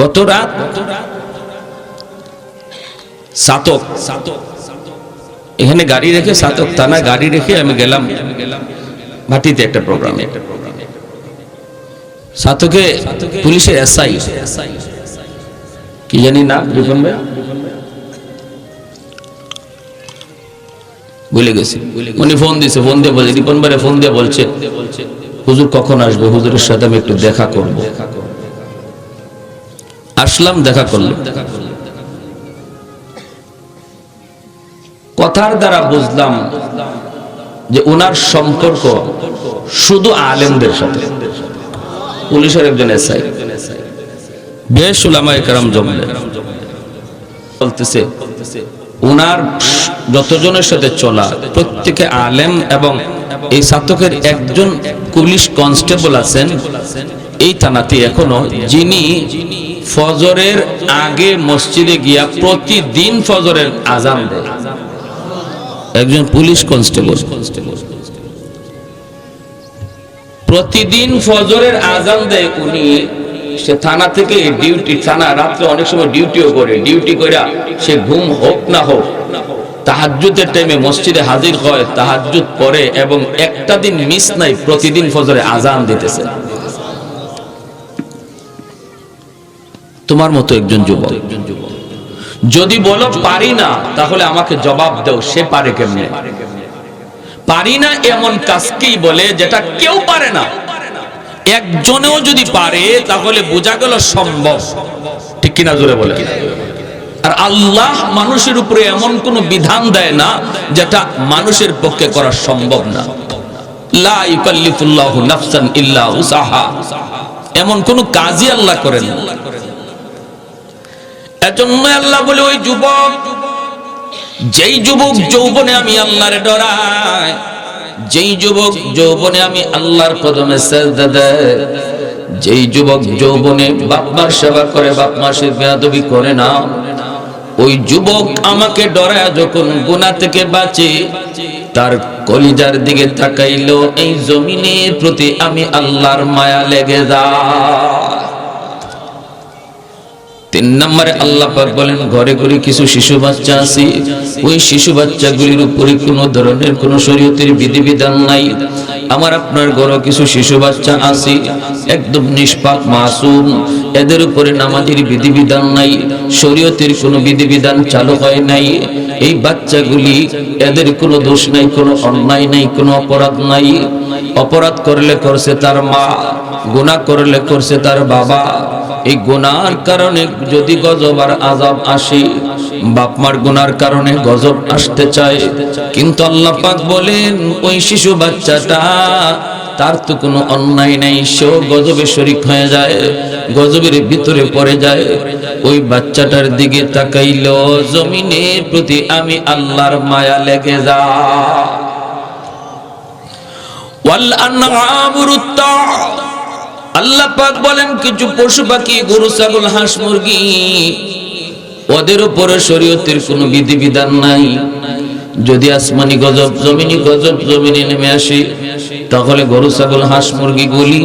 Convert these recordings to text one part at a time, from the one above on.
গত রাত সাতক, এখানে গাড়ি রেখে সাতক থানা গাড়ি রেখে আমি গেলাম ভাটিতে একটা প্রোগ্রামে। সাতকে পুলিশের এসআই, কি জানি না রিপন ভাই ভুলে গেছি। উনি ফোন দিছে ফোন দিয়ে বলছে, রিপন ভাই ফোন দিয়ে বলছে, হুজুর কখন আসবে? হুজুরের সাথে আমি একটু দেখা করব। আসলাম, দেখা করলাম। কথার দ্বারা বুঝলাম যে ওনার সম্পর্ক শুধু আলেমদের সাথে। পুলিশের একজন এসআই। বেশ উলামা একরাম জমলে। বলতেছে ওনার যতজনের সাথে চলা, প্রত্যেকে আলেম এবং এই সাতকের একজন পুলিশ কনস্টেবল আছেন, এই থানাতে এখনও যিনি ফজরের আগে মসজিদে গিয়া প্রতিদিন ফজরের আজান দেয়। একজন পুলিশ কনস্টেবল। প্রতিদিন ফজরের আজান দেয় উনি। সে থানা থেকে ডিউটি, থানা রাত্রে অনেক সময় ডিউটিও করে। ডিউটি করে সে ঘুম হোক না হোক, তাহাজ্জুদের টাইমে মসজিদে হাজির হয়, তাহাজ্জুদ পরে এবং একটা দিন মিস নাই, প্রতিদিন ফজরে আজান দিতেছে। তোমার মতো একজন যুবক। যদি বলো, পারি না, তাহলে আমাকে জবাব দাও, সে পারে কেমনে? পারি না এমন কাজকেই বলে যেটা কেউ পারে না। একজনেও যদি পারে, তাহলে বোঝা গেল সম্ভব। ঠিক কিনা জোরে বলে? আর আল্লাহ মানুষের উপরে এমন কোন বিধান দেয় না যেটা মানুষের পক্ষে করা সম্ভব না। এমন কোন কাজই আল্লাহ করেন না। এজন্য আল্লাহ বলে, ওই যুবক, যেই যুবক যৌবনে আমি আল্লাহরে ডরাই, যেই যুবক যৌবনে আমি আল্লাহর কদমে সেজদা দেয় যেই যুবক যৌবনে সেবা করে সে বেয়াদবি করে না, ওই যুবক আমাকে ডরায় যখন গুনাহ থেকে বাঁচে, তার কলিজার দিকে তাকাইলো এই জমিনের প্রতি আমি আল্লাহর মায়া লেগে যায়। তিন নম্বরে আল্লাহ পাক বলেন, ঘরে ঘরে কিছু শিশু বাচ্চা আছে। ওই শিশু বাচ্চাগুলির উপরে কোনো ধরনের কোনো শরীয়তের বিধিবিধান নাই। আমার, আপনার ঘরে কিছু শিশু বাচ্চা আছে, একদম নিষ্পাক মাসুম, এদের উপরে নামাজের বিধিবিধান নাই, শরীয়তের কোনো বিধিবিধান চালু হয় নাই। এই বাচ্চাগুলি, এদের কোনো দোষ নাই, কোনো অন্যায় নাই, কোনো অপরাধ নাই। অপরাধ করলে করছে তার মা। গুনাহ করলে করছে তার বাবা। এই গুনার কারণে যদি গজব আর আজাব আসে বাপমার গুনার কারণে গজব আসতে চায়। কিন্তু আল্লাহ পাক বলেন, ওই শিশু বাচ্চাটা, তার তো কোনো অন্যায় নাই, সেও গজবে শরিক হয়ে যায়, গজবের ভিতরে পড়ে যায়। ওই বাচ্চাটার দিকে তাকাইল জমিনের প্রতি আমি আল্লাহর মায়া লেগে যা। ওয়াল আনআমুরুত্তা আল্লাহ পাক বলেন, কিছু পশু পাখি, গরু, ছাগল, হাঁস, মুরগি, ওদের উপরে শরীয়তের কোনো বিধিবিধান নাই। যদি আসমানি গজব, জমিনি গজব, জমিনে নেমে আসে, তাহলে গরু, ছাগল, হাঁস, মুরগি, গুলি,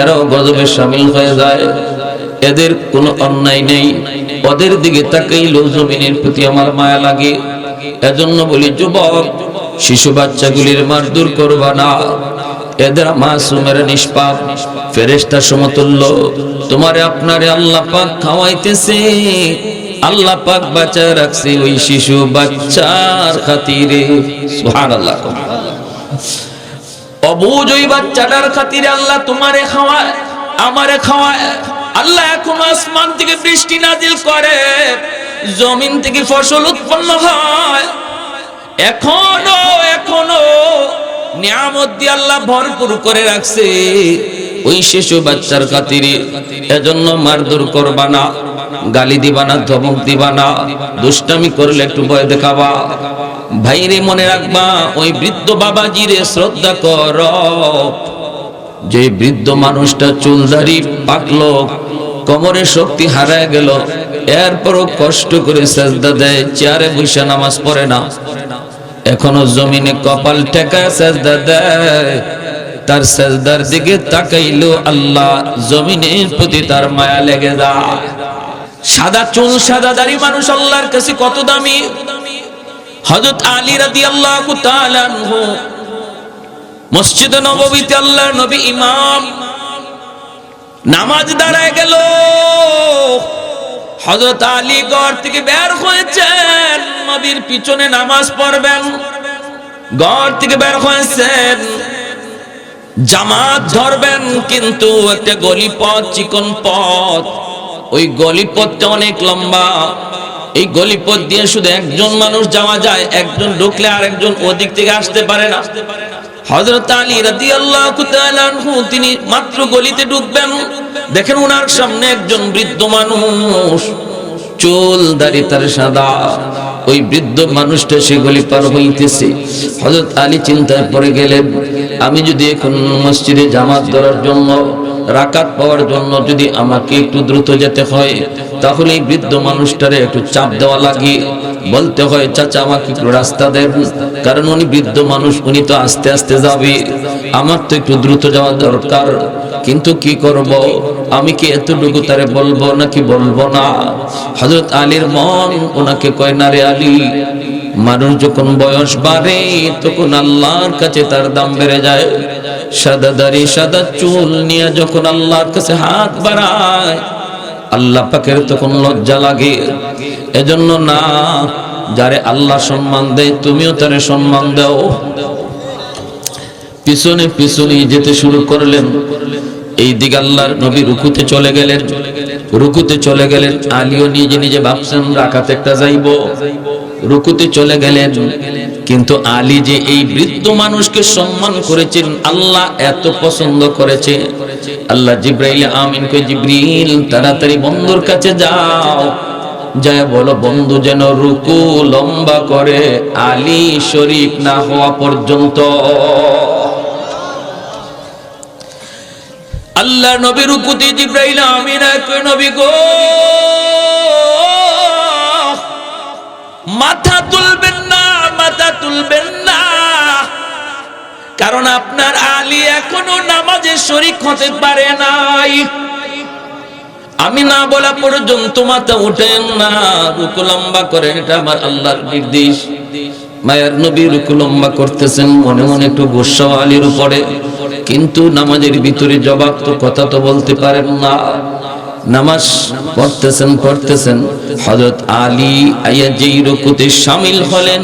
এরাও গজবে সামিল হয়ে যায়। এদের কোনো অন্যায় নেই। ওদের দিকে তাকাইলো জমিনের প্রতি আমার মায়া লাগে। এজন্য বলি, যুবক, শিশু বাচ্চাগুলির মারদুর করবা না। এদের মাসুমের নিষ্পাপ, ফেরেশতা সমতুল্য। তোমারে আপনারে আল্লাহ পাক খাওয়াইতেছে। আল্লাহ পাক রাখছে ওই শিশু বাচ্চার খাতিরে। অবুজ ওই বাচ্চাটার খাতিরে আল্লাহ তোমারে খাওয়ায়, আমারে খাওয়ায়। আল্লাহ এখন আসমান থেকে বৃষ্টি নাজিল করে, জমিন থেকে ফসল উৎপন্ন হয়। এখনও এখনও নিয়ামত দিয়ে আল্লাহ ভরপুর করে রাখছে। ওই শিশু বাচ্চার খাতিরে এজন্য মারধর করবা না, গালি দিবা না, ধমক দিবা না, দুষ্টামি করলে একটু ভয় দেখাবা। ভাইরে মনে রাখবা, ওই বৃদ্ধ বাবাজিরে শ্রদ্ধা কর। যে বৃদ্ধ মানুষটা চুলদারি পাকলো, কোমরে শক্তি হারায় গেল, এরপরও কষ্ট করে সাজদা দেয়, চেয়ারে বসে নামাজ পড়ে না। এখনও জমিনে কপাল টেকা সাজদা দেয়। তার সাজদার দিকে তাকাইলো আল্লাহ, জমিনের প্রতি তার মায়া লেগে যায়। সাদা চুল, সাদা দাড়ি মানুষ আল্লাহর কাছে কত দামি। হযরত আলী রাদিয়াল্লাহু তাআলা আনহু, মসজিদে নববীতে আল্লাহর নবী ইমাম, নামাজ দাঁড়ায় গেল। হযরত আলী থেকে বের হয়েছেন, নবীর পিছনে নামাজ পড়বেন। ঘর থেকে বের হয়েছেন, জামাত ধরবেন, কিন্তু একটা গলি পথ চিকন পথ। ওই গলি পথটা অনেক লম্বা। এই গলি পথ দিয়ে শুধু একজন মানুষ যাওয়া যায়, একজন ঢুকলে আর একজন ওদিক থেকে আসতে পারে না। হযরত আলী রাদিয়াল্লাহু তাআলা তিনি মাত্র গলিতে ঢুকবেন। দেখেন ওনার সামনে একজন বৃদ্ধ মানুষ, চুল দাড়ি তার সাদা। ওই বৃদ্ধ মানুষটা সেগুলি পার হইতেছে। হজরত আলী চিন্তায় পড়ে গেলেন, আমি যদি এখন মসজিদে জামাত ধরার জন্য রাকাত পাওয়ার জন্য যদি আমাকে একটু দ্রুত যেতে হয়, তাহলে এই বৃদ্ধ মানুষটারে একটু চাপ দেওয়া লাগে। বলতে হয়, চাচা, আমাকে একটু রাস্তা দেন। কারণ উনি বৃদ্ধ মানুষ, উনি তো আস্তে আস্তে যাবে। আমার তো একটু দ্রুত যাওয়া দরকার। কিন্তু কি করব? আমি কি এতটুকু তারে বলব নাকি বলব না? হজরত আলীর মন ওনাকে কয়, না রে আলী, মানুষ যখন বয়স বাড়ে, তখন আল্লাহর কাছে তার দাম বেড়ে যায়। সাদা দাড়ি, সাদা চুল নিয়ে যখন আল্লাহর কাছে হাত বাড়ায়, আল্লাহ পাকের তখন লজ্জা লাগে। এজন্য না, যারে আল্লাহ সম্মান দেয়, তুমিও তারে সম্মান দাও। পিছনে পিছনে যেতে শুরু করলেন। এই দিকে আল্লাহর নবী রুকুতে চলে গেলেন। রুকুতে চলে গেলেন, আলিও নিজে নিজে ভাবছেন রাখাতে একটা যাইব। রুকুতে চলে গেলেন। কিন্তু আলী যে এই বৃদ্ধ মানুষকে সম্মান করেছেন, আল্লাহ এত পছন্দ করেছে। আল্লাহ জিব্রাইল, আমিন কই, জিব্রিল, তাড়াতাড়ি বন্ধুর কাছে যাও। যায় বলো, বন্ধু যেন রুকু লম্বা করে, আলী শরীফ না হওয়া পর্যন্ত। আল্লাহ নবী রুকুতে, জিব্রাইল, আমিন নবী গো। মাথা তুলবেন মাথা তুলবেন না। কারণ আপনার আলী এখনও নামাজে শরিক হতে পারে নাই। আমি না বলা পর্যন্ত মাথা উঠেন না। রুকু লম্বা করেন, এটা আমার আল্লাহর নির্দেশ। মায়ের নবী রুকু লম্বা করতেছেন, মনে মনে একটু গোস্বা আলীর উপরে। কিন্তু নামাজের ভিতরে জবাব তো কথা তো বলতে পারেন না। নামাজ পড়তেছেন পড়তেছেন। হযরত আলী আইয়া যেই রুকুতে শামিল হলেন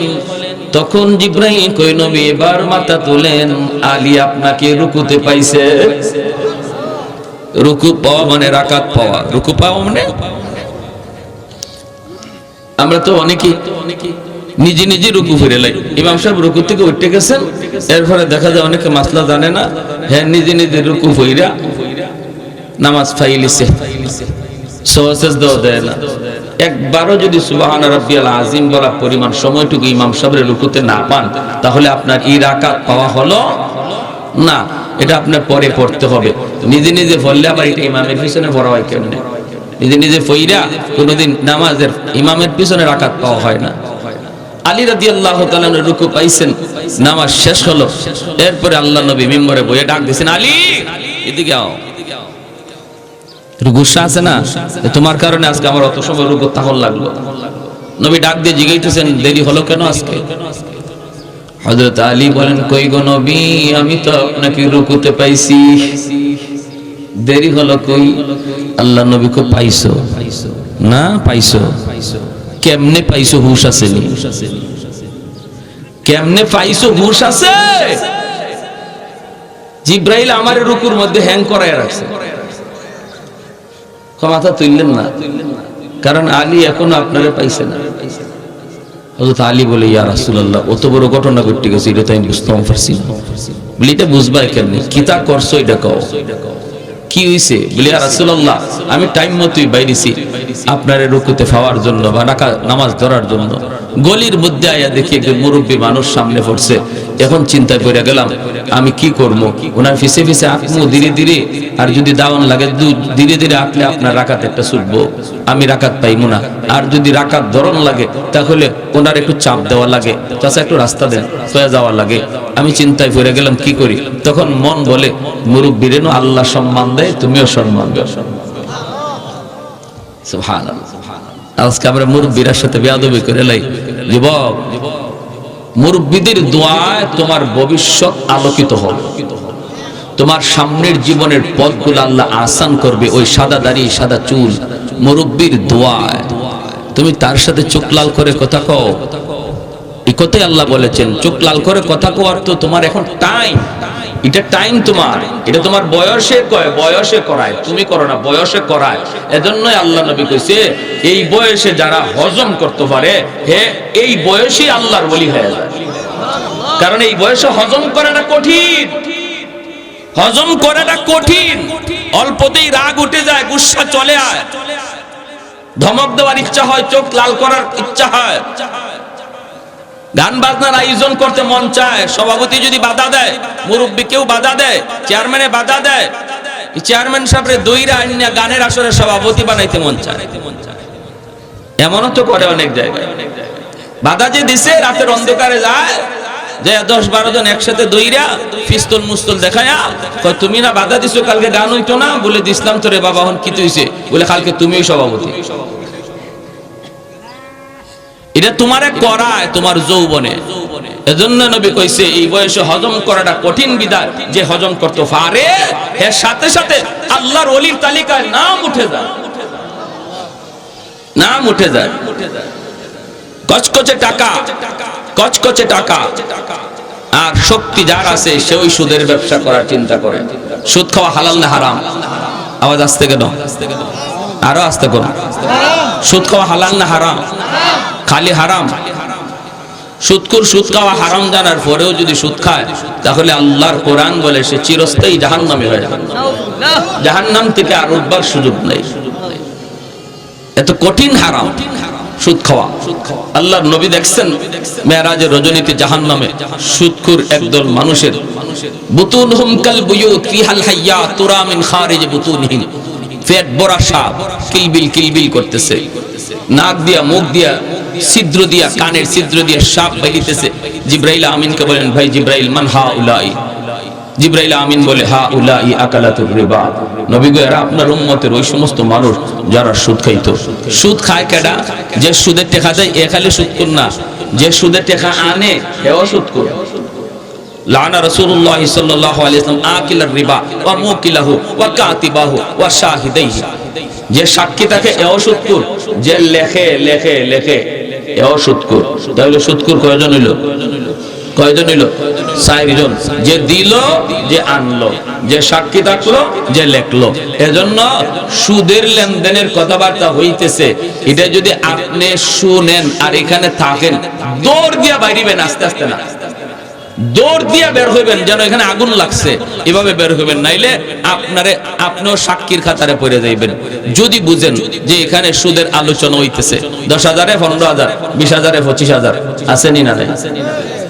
তখন জিব্রাহিম কই নবী, এবার মাথা তুলেন। আলী আপনাকে রুকুতে পাইছে। রুকু পাওয়া মানে রাকাত পাওয়া। রুকু পাওয়া মানে? আমরা তো অনেকেই নিজে নিজে রুকু ফিরে লাই। ইমাম সাহেব রুকু থেকে উঠে গেছেন। এরপরে দেখা যায় অনেকে মাসলা জানে না। হ্যাঁ নিজে নিজে রুকু ফইরা নামাজ ফাইলিছে। সহসেজ একবারও যদি সুবাহান রাব্বিয়াল আজিম বলা পরিমাণ সময়টুকু ইমাম সাহেবের রুকুতে না পান, তাহলে আপনার ই রাকাত পাওয়া হলো না। এটা আপনার পরে পড়তে হবে। নিজে নিজে পড়লে আবার এটা ইমামের পিছনে পড়া হয় কেমনে? নিজে নিজে ফইরা কোনোদিন নামাজের ইমামের পিছনে রাকাত পাওয়া হয় না। আলী রাদি আল্লাহ রুকু পাইছেন, নামাজ শেষ হলো। এরপরে আল্লাহ নবী মেম্বরে বইয়ে ডাক দিয়েছেন আলী, এদিকে আও। গুসা আছে না? তোমার কারণে আজকে আমার অত সময় রুকু তাহল লাগল। নবী ডাক দিয়ে জিগাইতেছেন, দেরি হলো কেন আজকে? হযরত আলী বলেন, কই গো নবী, আমি তো আপনাকে রুকুতে পাইছি। দেরি হলো কই? আল্লাহ নবী কো পাইছো। না, পাইছো। কেমনে পাইছো হুশ আছে কেমনে পাইছো হুশ আছে? জিব্রাইল আমার রুকুর মধ্যে হ্যাং করায় রাখছে। মাথা তুললেন না। কারণ আলী এখনও আপনারা পাইছে না। আলী বলে, ইয়া রাসুল্লাহ অত বড় ঘটনা ঘটতে গেছে, এটা তো আমি বুঝতাম এটা বুঝবা কেমনে? কিতা করছ এটা কও? কি হইছে? বলি রাসূলুল্লাহ, আমি টাইম মতোই বাইরেছি। আপনার রুকুতে পাওয়ার জন্য বা নামাজ ধরার জন্য। গলির মধ্যে আয়া দেখি একজন মুরব্বী মানুষ সামনে পড়ছে। এখন চিন্তায় পড়ে গেলাম, আমি কি করব? ওনার ফিসে ফিসে আঁকবো ধীরে ধীরে, আর যদি দাওয়ান লাগে ধীরে ধীরে আঁকলে আপনার রাকাত একটা ছুটবো। আমি রাকাত পাইবো না। আর যদি রাকাত ধরন লাগে, তাহলে ওনার একটু চাপ দেওয়া লাগে। তাছাড়া একটু রাস্তা দেন হয়ে যাওয়া লাগে। আমি চিন্তায় পড়ে গেলাম, কি করি? তখন মন বলে মুরব্বীরেনও আল্লাহ সম্মান দেয়, তুমিও সম্মান দাও। সুবহানাল্লাহ। আজকে আমরা মুরব্বীর সাথে বেয়াদবি করে লাই। যুবক, মুরব্বীদের দোয়ায় তোমার ভবিষ্যৎ আলোকিত হবে। তোমার সামনের জীবনের পথগুলো আল্লাহ আসান করবে ওই সাদা দাড়ি, সাদা চুল, মুরব্বীর দোয়ায়। তুমি তার সাথে চোখ লাল করে কথা কও। এই কথাই আল্লাহ বলেছেন, চোখ লাল করে কথা কোয়ার তো তোমার এখন টাইম এটা টাইম তোমার। এটা তোমার বয়সে কয়? বয়সে করায়। তুমি করো না, বয়সে করায়। এজন্যই আল্লাহ নবী কইছে, এই বয়সে যারা হজম করতে পারে, হে, এই বয়সে আল্লাহর বলি হয়ে যায়। কারণ এই বয়সে হজম করাটা কঠিন। হজম করাটা কঠিন। অল্পতেই রাগ উঠে যায়, গুসা চলে আয়। ধমক দেওয়ার ইচ্ছা হয়, চোখ লাল করার ইচ্ছা হয়। গান বাজনার আয়োজন করতে মন চায়। সভাপতি যদি বাধা দেয়, মুরব্বী কেউ বাধা দেয়, চেয়ারম্যানে বাধা দেয় চেয়ারম্যান সাহেবের দইরা আইনা গানের আসরে সভাপতি বানাইতে মন চায়। এমনও তো করে অনেক জায়গায়। বাধা যে দিছে, রাতের অন্ধকারে যায়, যে দশ বারো জন একসাথে দইরা পিস্তল মুস্তল দেখায়া তুমি না বাধা দিছো, কালকে গান হইতো না? বলে দিসলাম তোরে, বাবা হন, কি তুইছে বলে, কালকে তুমিই সভাপতি। এটা তোমারে করায় তোমার যৌবনে। এজন্য নবী কইছে, এই বয়সে হজম করাটা কঠিন বিদায় যে হজম করতে পারে এর সাথে সাথে আল্লাহর তালিকায় নাম উঠে যায়। নাম উঠে যায়। কচকচে টাকা কচকচে টাকা। আর শক্তি যার আছে, সে ওই সুদের ব্যবসা করার চিন্তা করে। সুদ খাওয়া হালাল না হারাম? আওয়াজ আসতে কেন? আরও আসতে কোন সুদ খাওয়া হালাল না হারাম? খালি হারাম? সুদকুর সুদ খাওয়া হারাম জানার পরেও যদি সুদ খায়, তাহলে আল্লাহর কোরআন বলে সে চিরস্থায়ী জাহান নামে হয়ে যাবে। জাহান নাম থেকে আর উঠবার সুযোগ নেই। এত কঠিন হারাম, সুদ খাওয়া। আল্লাহর নবী দেখছেন মেয়েরাজের রজনীতে জাহান নামে সুদকুর একদল মানুষের বুতুন হুমকাল বুয়ুত ফিহাল হাইয়া তুরা মিন খারিজ বুতুনহিম। বড়া সাপ কিলবিল কিলবিল করতেছে। নাক দিয়া, মুখ দিয়া, ছিদ্র দিয়া, কানের ছিদ্র দিয়া সাপ বেরিতেছে জিব্রাইল আমিনকে বলেন, ভাই জিব্রাইল, মান হা উলাই? জিব্রাইল আমিন বলে, হা উলাই আকালাতুর রিবা। নবী গো আপনার উম্মতের ওই সমস্ত মানুষ যারা সুদ খাইতো। সুদ খায় কেডা? যে সুদের টেকা দেয়, এ খালি সুদ কর না। যে সুদের টেকা আনে, এও সুদ কর। লানা রাসূলুল্লাহ সাল্লাল্লাহু আলাইহি ওয়াসাল্লাম আকিলার রিবা ওয়া মুকিলাহু ওয়া কাতিবাহু ওয়া শাহিদাইহি। যে সাক্ষী থাকে, এও সুদকুর যে লেখে লেখে লেখে, এও সুদকুর তাহলে সুদকুর কয়জন হইল? কয়জন হইল? চারজন। যে দিল, যে আনলো। যে সাক্ষী থাকল, যে লেখলো। এজন্য সুদের লেনদেনের কথাবার্তা হইতেছে। এটা যদি আপনি শুনেন আর এখানে থাকেন, দৌড় দিয়া বাইরিবেন আস্তে আস্তে না। দৌড় দিয়া বের হইবেন, যেন এখানে আগুন লাগছে। এভাবে বের হইবেন, নাইলে আপনারে, আপনিও সাক্ষীর খাতারে পড়ে যাইবেন। যদি বুঝেন যে এখানে সুদের আলোচনা হইতেছে, দশ হাজারে, পনেরো হাজার, বিশ হাজারে, পঁচিশ হাজার, আসেনি না নাই?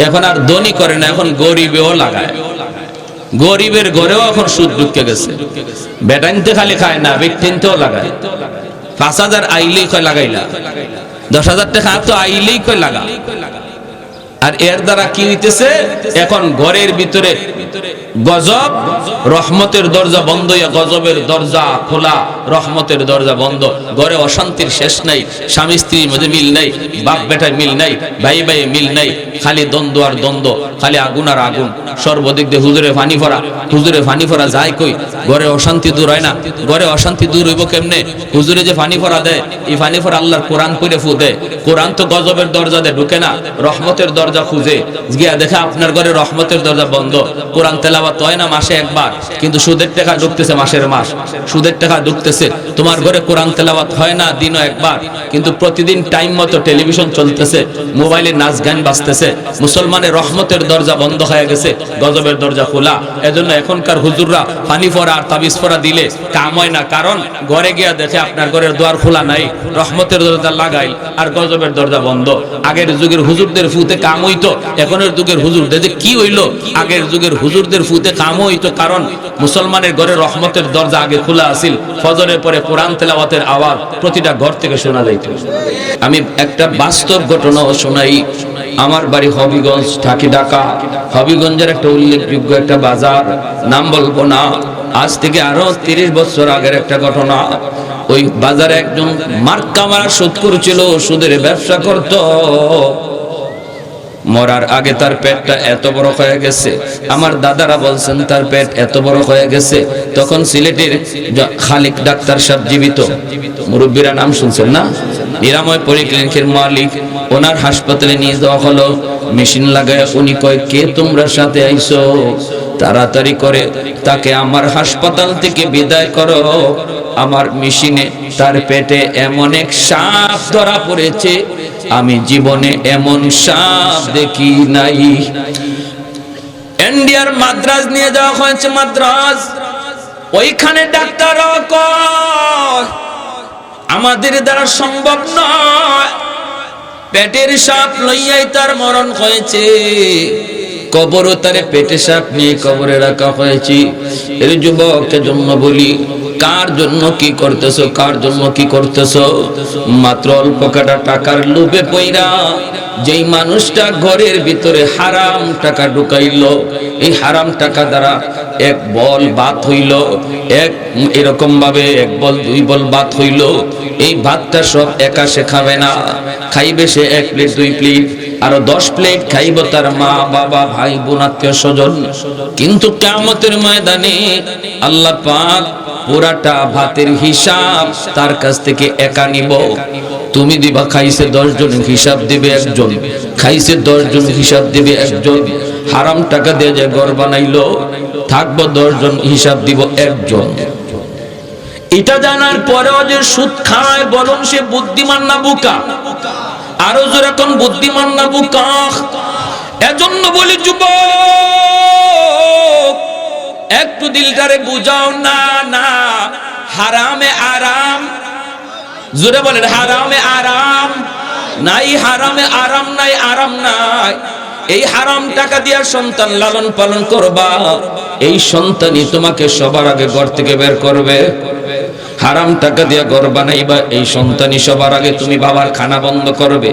এখন আর ধনী করে না, এখন গরিবেও লাগায়। গরিবের ঘরেও এখন সুদ ঢুকে গেছে। বেটাইনতে খালি খায় না বেটিনতেও লাগায়। পাঁচ হাজার আইলেই কয় লাগাইলা? দশ হাজার টাকা তো আইলেই কয় লাগা? আর এর দ্বারা কি হইতেছে? এখন ঘরের ভিতরে গজব, রহমতের দরজা বন্ধ হইয়া গজবের দরজা খোলা, রহমতের দরজা বন্ধ। ঘরে অশান্তির শেষ নাই, স্বামী স্ত্রীর মধ্যে মিল নাই, বাপ বেটায় মিল নাই, ভাই ভাই মিল নাই, খালি দ্বন্দ্ব আর দ্বন্দ্ব, খালি আগুন আর আগুন। সর্বদিক দিয়ে হুজুরে ফানি ফরা হুজুরে ফানি ফরা যায় কই? ঘরে অশান্তি দূর হয় না। ঘরে অশান্তি দূর হইব কেমনে? হুজুরে যে ফানি ফরা দেয়, এই ফানি ফরা আল্লাহর কোরআন পড়ে ফু দেয়। কোরআন তো গজবের দরজা দেয় ঢুকে না, রহমতের দরজা খুঁজে। গিয়া দেখে আপনার ঘরে রহমতের দরজা বন্ধ। কোরআন তেলাওয়াত হয় না মাসে একবার, কিন্তু সুদের টাকা ঢুকতেছে মাসের মাস। সুদের টাকা ঢুকতেছে। তোমার ঘরে কোরআন তেলাওয়াত হয় না দিনও একবার, কিন্তু প্রতিদিন টাইম মতো টেলিভিশন চলতেছে, মোবাইলে নাচ গান বাজতেছে। মুসলমানের রহমতের দরজা বন্ধ হয়ে গেছে, গজবের দরজা খোলা। এজন্য এখনকার হুজুররা পানি ফোরা আর তাবিজ ফোরা দিলে কাম হয় না, কারণ ঘরে গিয়া দেখে আপনার ঘরের দোয়ার খোলা নাই, রহমতের দরজা লাগাই আর গজবের দরজা বন্ধ। আগের যুগের হুজুরদের ফুতে কাম হইতো এখনের যুগের কি আগের যুগের হুজুরদের ফুতে কাম হইতো কারণ মুসলমানের ঘরে রহমতের দরজা আগে খোলা ফজরের পরে কোরআন তেলাওয়াতের আওয়াজ প্রতিটা ঘর থেকে শোনা যাইত। আমি একটা বাস্তব শোনাই। আমার বাড়ি হবিগঞ্জ হবিগঞ্জের একটা উল্লেখযোগ্য একটা বাজার, নাম বলব না। আজ থেকে আরও তিরিশ বছর আগের একটা ঘটনা। ওই বাজারে একজন মার্কা মারা সুদ করেছিল সুদের ব্যবসা করত। মরার আগে তার পেটটা এত বড় হয়ে গেছে। আমার দাদারা বলছেন, তার পেট এত বড় হয়ে গেছে। তখন সিলেটের খালিক ডাক্তার সাহেব জীবিত। মুরব্বীরা নাম শুনছেন না? নিরাময় পরিক্লিনিকের মালিক ওনার হাসপাতালে নিয়ে যাওয়া হলো। মেশিন লাগায় উনি কয়, কে তোমরা সাথে আইছো? তাড়াতাড়ি করে তাকে আমার হাসপাতাল থেকে বিদায় করো। আমার মেশিনে তার পেটে এমন এক সাপ ধরা পড়েছে আমি জীবনে এমন সাপ দেখি নাই। ইন্ডিয়ার মাদ্রাজ নিয়ে যাওয়া হয়েছে মাদ্রাজ। ওইখানে ডাক্তার আমাদের দ্বারা সম্ভব নয়। পেটের সাপ লইয়াই তার মরণ হয়েছে। কবরও তারে পেটে সাপ নিয়ে কবরে রাখা হয়েছে। এর যুবকের জন্য বলি কার জন্য কি করতেছো? কার জন্য কি করতেছো? মাত্র অল্প কাটা টাকার লোভে পইরা যেই মানুষটা ঘরের ভিতরে হারাম টাকা ঢুকাইলো, এই হারাম টাকা দ্বারা এক বল বাত হইল, এক এরকম ভাবে এক বল, দুই বল বাত হইল, এই ভাতটা সব একা সে খাবে না। খাইবে সে এক প্লেট, দুই প্লেট, আরও দশ প্লেট খাইব তার মা, বাবা, ভাই, বোন, আত্মীয় স্বজন। কিন্তু কেমতের ময়দানে আল্লাহ পাক পুরাটা ভাতের হিসাব তার কাছ থেকে একা নিব। তুমি দিবা, খাইছে দশ জন হিসাব দিবে একজন। খাইছে দশ জন হিসাব দিবে একজন। হারাম টাকা দিয়ে যে ঘর বানাইলো, থাকব দশ জন হিসাব দিব একজন। এটা জানার পরেও যে সুদ খায় বলুন সে বুদ্ধিমান না বুকা। আরও জোরে কোন বুদ্ধিমান না বুকা। এজন্য বলি, যুবক, একটু দিলটারে বুঝাও। না না, হারামে আরাম। জোরে বলেন, হারামে আরাম নাই, হারামে আরাম নাই আরাম নাই। এই হারাম টাকা দিয়ে সন্তান লালন পালন করবা, এই সন্তানই তোমাকে সবার আগে ঘর থেকে বের করবে। হারাম টাকা দিয়া ঘর বানাইবা, এই সন্তানই সবার আগে তুমি বাবার খানা বন্ধ করবে।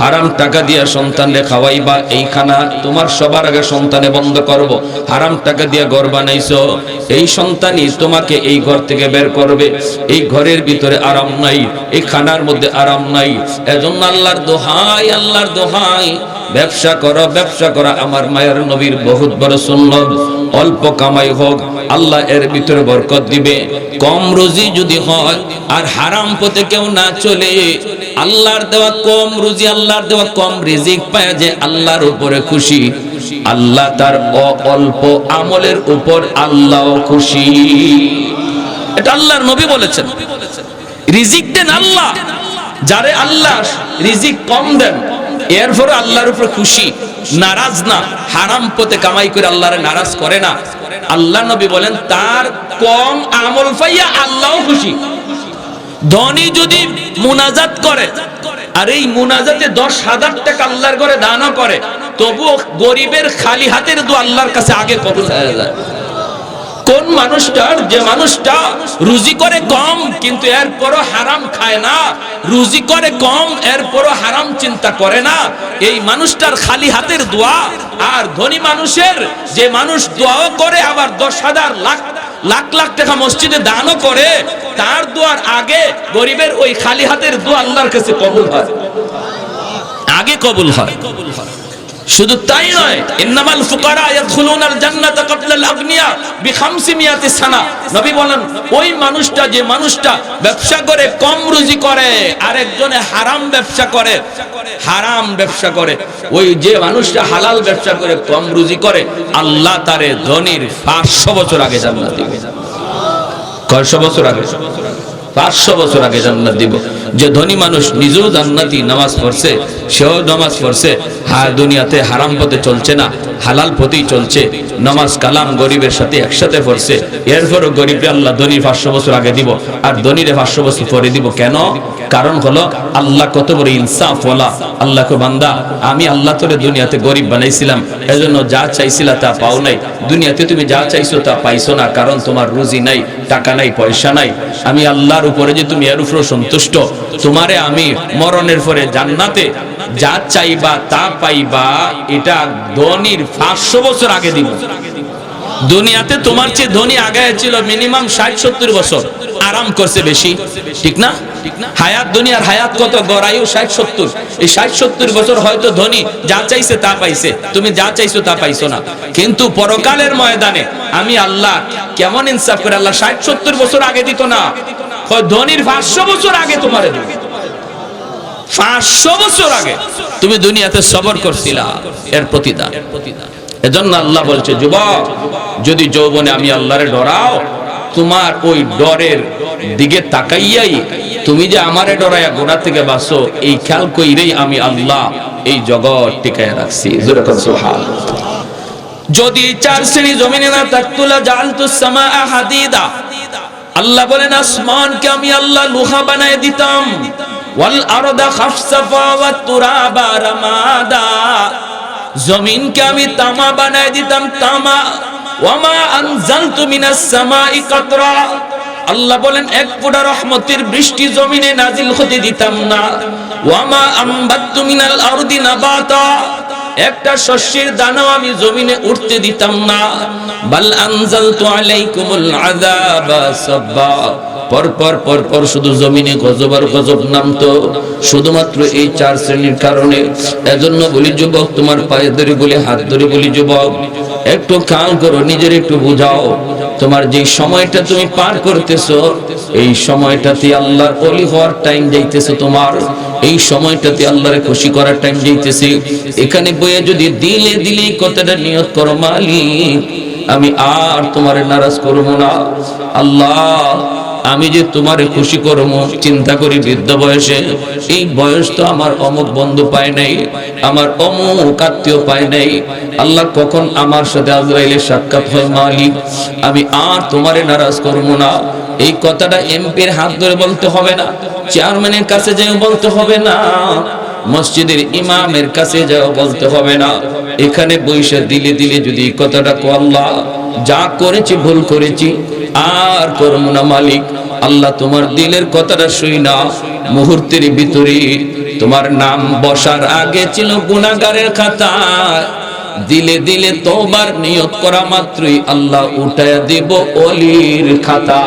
হারাম টাকা দিয়া সন্তানরে খাওয়াইবা, এই খানা তোমার সবার আগে সন্তানে বন্ধ করব। হারাম টাকা দিয়া ঘর বানাইছো, এই সন্তানই তোমাকে এই ঘর থেকে বের করবে। এই ঘরের ভিতরে আরাম নাই, এই খানার মধ্যে আরাম নাই। এজন্য আল্লাহর দোহাই আল্লাহর দোহাই। ব্যবসা করো, ব্যবসা করা। আমার মায়ের নবীর বহুত বড় সুন্নত। অল্প কামাই হোক, আল্লাহ এর ভিতরে বরকত দিবে। কম রুজি যদি হয়, আর হারাম পথে কেউ না চলে, আল্লাহর দেওয়া কম রুজি, আল্লাহর দেওয়া কম রিজিক পায় যে আল্লাহর উপরে খুশি। আল্লাহ তার অল্প আমলের উপর আল্লাহ খুশি। এটা আল্লাহর নবী বলেছেন। রিজিক দেন আল্লাহ। যারে আল্লাহ রিজিক কম দেন এরপরে আল্লাহর উপর খুশি, নারাজ না, হারাম পথে কামাই করে আল্লাহরে নারাজ করে না। আল্লাহ নবী বলেন, তার কম আমল পাইয়া আল্লাহও খুশি। ধনী যদি মুনাজাত করে, আর এই মুনাজাতে দশ হাজার টাকা আল্লাহর ঘরে দানও করে, তবুও গরিবের খালি হাতের দু আল্লাহর কাছে আগে কবুল হয়ে যায়। কোন মানুষটার যে মানুষটা রুজি করে কম, কিন্তু এরপরও হারাম খায় না, রুজি করে কম, এরপরও হারাম চিন্তা করে না। এই মানুষটার খালি হাতের দোয়া, আর ধনী মানুষের যে মানুষ দোয়াও করে, আবার দশ হাজার লাখ লাখ লাখ টাকা মসজিদে দানও করে, তার দোয়ার আগে গরিবের ওই খালি হাতের দোয়া আল্লাহর কাছে কবুল হয়। আগে কবুল হয়। শুধু তাই নয়, ইন্নামাল ফুকারা ইয়াদখুলুনাল জান্নাতা ক্বাবলাল আগনিয়া বিখামসি মিয়াতি সানা। নবী বলেন, ওই মানুষটা যে মানুষটা ব্যবসা করে, কম রুজি করে, আরেকজনে হারাম ব্যবসা করে, হারাম ব্যবসা করে, ওই যে মানুষটা হালাল ব্যবসা করে, কম রুজি করে, আল্লাহ তারে ধনির 500 বছর আগে জান্নাত দিবে। কয়শো বছর আগে? পাঁচশো বছর আগে জান্নাত দিব। যে ধনী মানুষ নিজেও জান্নাতি নামাজ পড়ছে, সেও নামাজ পড়ছে হ্যাঁ দুনিয়াতে হারাম পথে চলছে না, হালাল পথেই চলছে। নামাজ কালাম গরিবের সাথে একসাথে পড়ছে, এরপরও গরিবরে আল্লাহ ধনী পাঁচশো বছর আগে দিব, আর ধনীরে পাঁচশো বছর পরে দিব কেন? কারণ হলো, আল্লাহ কত বড় ইনসাফ ওলা আল্লাহকে বান্দা, আমি আল্লাহ তোরে দুনিয়াতে গরিব বানাইছিলাম, এজন্য যা চাইছিলা তা পাও নাই। দুনিয়াতে তুমি যা চাইছো তা পাইছো না, কারণ তোমার রুজি নাই, টাকা নাই, পয়সা নাই। আমি আল্লাহর উপরে যে তুমি এর উপরে সন্তুষ্ট তোমারে আমি মরণের পরে জান্নাতে যা চাইবা তা পাইবা, এটা ধনির পাঁচশো বছর আগে দিব। দুনিয়াতে তোমার চেয়ে ধনী আগায় ছিল মিনিমাম ষাট সত্তর বছর। আরাম করছে বেশি, ঠিক না? হায়াত দুনিয়ার হায়াত কত? গড়ায়ু ষাট সত্তর। এই ষাট সত্তর বছর হয়তো ধনী যা চাইছে তা পাইছে, তুমি যা চাইছো তা পাইছো না। কিন্তু পরকালের ময়দানে আমি আল্লাহ কেমন ইনসাফ করে আল্লাহ ষাট সত্তর বছর আগে দিত না। ধনীর পাঁচশো বছর আগে তোমার পাঁচশো বছর আগে তুমি দুনিয়াতে সবর করছিলা, এর প্রতিদান। এজন্য আল্লাহ বলছে, যুবক, যদি যৌবনে আমি আল্লাহরে ডরাও, তোমার ওই ডরের দিকে তাকাইয়াই তুমি যে আমারে ডরাইয়া গোনা থেকে বাসো এই খেয়াল কইরেই আমি আল্লাহ এই জগৎ টিকায় রাখছি। যদি চার শ্রেণি জমিনে না তাকতুলা জালতু সামা হাদিদা আল্লাহ বলেন, আসমানকে আমি আল্লাহ লোহা বানায় দিতাম। ওয়াল আরদা খাফসাফা ওয়া জমিনকে আমি তামা বানায় দিতাম, তামা। ওয়ামা আনজালতু মিনাস সামাই কাতরা। আল্লাহ বলেন, এক ফোঁটা রহমতের বৃষ্টি জমিনে নাজিল হতে দিতাম না। ওয়ামা আম্বাত্তু মিনাল আরদি নাবাতা। একটা শস্যের দানাও আমি জমিনে উঠতে দিতাম না। বাল আনজালতু আলাইকুমুল আযাবা সাব্বা। পর পর পর পর শুধু জমিনে গজব আর গজব নামতো। শুধুমাত্র এই চার শ্রেণির কারণে। এজন্য বলি, যুবক, তোমার পায়ে ধরে বলি, হাত ধরে বলি, যুবক, একটু কাল করো, নিজের একটু বুঝাও। তোমার যে সময়টা তুমি পার করতেছো, এই সময়টাতে আল্লাহর অলি হওয়ার টাইম যাইতেছে তোমার। এই সময়টাতে আল্লাহরে খুশি করার টাইম যাইতেছে। এখানে বইয়ে যদি দিলে দিলে কথাটা নিয়ত করো মালিক। আমি আর তোমারে নারাজ করব না। আল্লাহ, আমি যে তোমারে খুশি করব, চিন্তা করি বৃদ্ধ বয়সে। এই বয়স তো আমার অমুক বন্ধু পায় নাই, আমার অমুক আত্মীয় পায় নাই। আল্লাহ, কখন আমার সাথে আজরাইলের সাক্ষাৎ হয় মালিক? আমি আর তোমারে নারাজ করব না। এই কথাটা এমপির হাত ধরে বলতে হবে না, চেয়ারম্যানের কাছে যেও বলতে হবে না। মসজিদের ইমামের কাছে যাও, বলতে হবে না। এখানে বৈশা দিলে দিলে যদি কথাটা কো আল্লাহ, যা করেছি ভুল করেছি, আর করব না মালিক। আল্লাহ তোমার দিলের কথাটা শুই না। মুহূর্তের ভিতরে তোমার নাম বসার আগে ছিল গুণাগারের খাতা। দিলে দিলে তোমার নিয়ত করা মাত্রই আল্লাহ উঠায় দেব অলির খাতা।